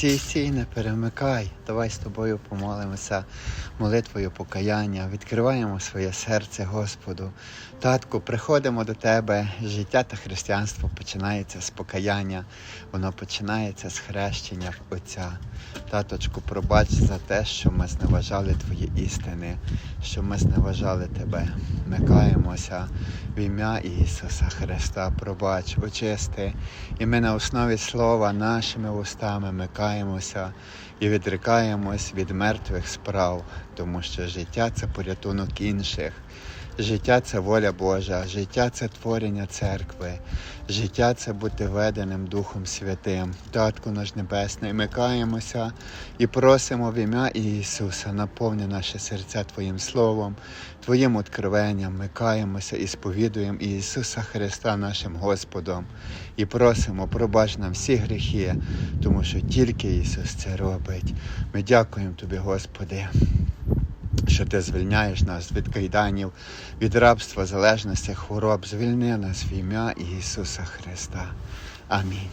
Стій, сій не перемикай. Давай з тобою помолимося молитвою покаяння, відкриваємо своє серце Господу. Татку, приходимо до тебе. Життя та християнство починається з покаяння, воно починається з хрещення Отця. Таточку, пробач за те, що ми зневажали твої істини, що ми зневажали тебе. Ми каємося в ім'я Ісуса Христа. Пробач, очисти. І ми на основі слова нашими устами ми каємося і відрікаємось від мертвих справ, тому що життя це порятунок інших. Життя це воля Божа, життя це творення церкви, життя це бути веденим Духом Святим. Татку наш Небесний, ми каємося і просимо в ім'я Ісуса, наповни наші серця Твоїм Словом, Твоїм откровенням. Ми каємося і сповідуємо Ісуса Христа нашим Господом і просимо, пробач нам всі гріхи, тому що тільки Ісус це робить. Ми дякуємо Тобі, Господи що ти звільняєш нас від кайданів, від рабства, залежності, хвороб. Звільни нас в ім'я Ісуса Христа. Амінь.